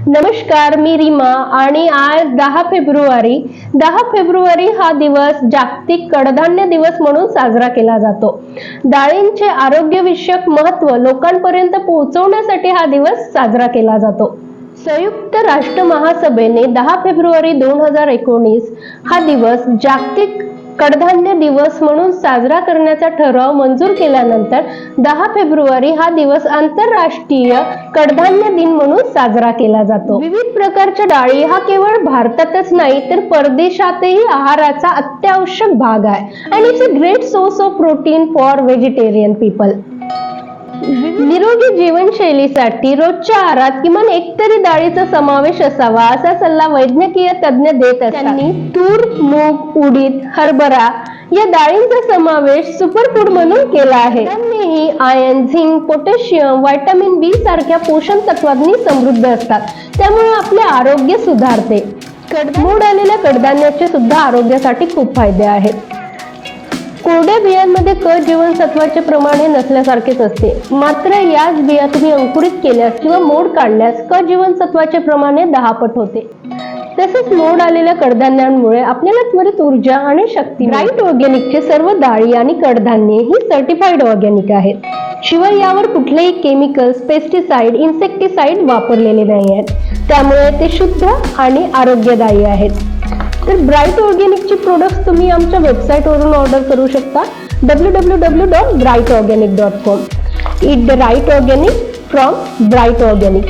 नमस्कार मी रीमा आणि आज दहा फेब्रुवारी. दहा फेब्रुवारी हा दिवस जागतिक कडधान्य दिवस म्हणून साजरा केला जातो. डाळींचे आरोग्यविषयक महत्त्व लोकांपर्यंत पोहोचवण्यासाठी हा दिवस साजरा केला जातो. संयुक्त राष्ट्र महासभेने दहा फेब्रुवारी दोन हजार एकोणीस हा दिवस जागतिक कडधान्य दिवस म्हणून साजरा करण्याचा ठराव मंजूर केल्यानंतर दहा फेब्रुवारी हा दिवस आंतरराष्ट्रीय कडधान्य दिन म्हणून साजरा केला जातो. विविध प्रकारच्या डाळी हा केवळ भारतातच नाही तर परदेशातही आहाराचा अत्यावश्यक भाग आहे. आणि it's a great source of protein for vegetarian people निरोगी जीवनशैलीसाठी रोजच्या आहारात किमान एकतरी डाळीचा समावेश असावा असा सल्ला वैद्यकीय तज्ञ देत असतात. त्यांनी तूर मूग उडीद हरभरा या डाळींचा समावेश सुपरफूड म्हणून केला आहे. त्यांनीही iron zinc potassium vitamin B सारख्या पोषण तत्वांनी समृद्ध असतात. त्यामुळे आपले आरोग्य सुधारते. मूड आलेल्या कडधान्याचे सुद्धा आरोग्यासाठी खूप फायदे आहेत. कोरड्या बियांमध्ये क जीवनसत्वाचे प्रमाण हे नसल्यासारखेच असते. मात्र याच बिया तुम्ही अंकुरित केल्यास किंवा मोड काढल्यास क जीवनसत्वाचे प्रमाण हे दहा पट होते. तसेच मोड आलेल्या कडधान्यांमुळे आपल्याला त्वरित ऊर्जा आणि शक्ती राईट ऑर्गॅनिकचे सर्व डाळी आणि कडधान्ये ही सर्टिफाईड ऑर्गॅनिक आहेत. शिवाय यावर कुठलेही केमिकल्स पेस्टिसाइड इन्सेक्टिसाइड वापरलेले नाही आहेत. त्यामुळे ते शुद्ध आणि आरोग्यदायी आहेत. तर ब्राईट ऑर्गॅनिकची प्रोडक्ट्स तुम्ही आमच्या वेबसाईटवरून ऑर्डर करू शकता W W W dot Bright Organic dot com eat the right organic from Bright Organic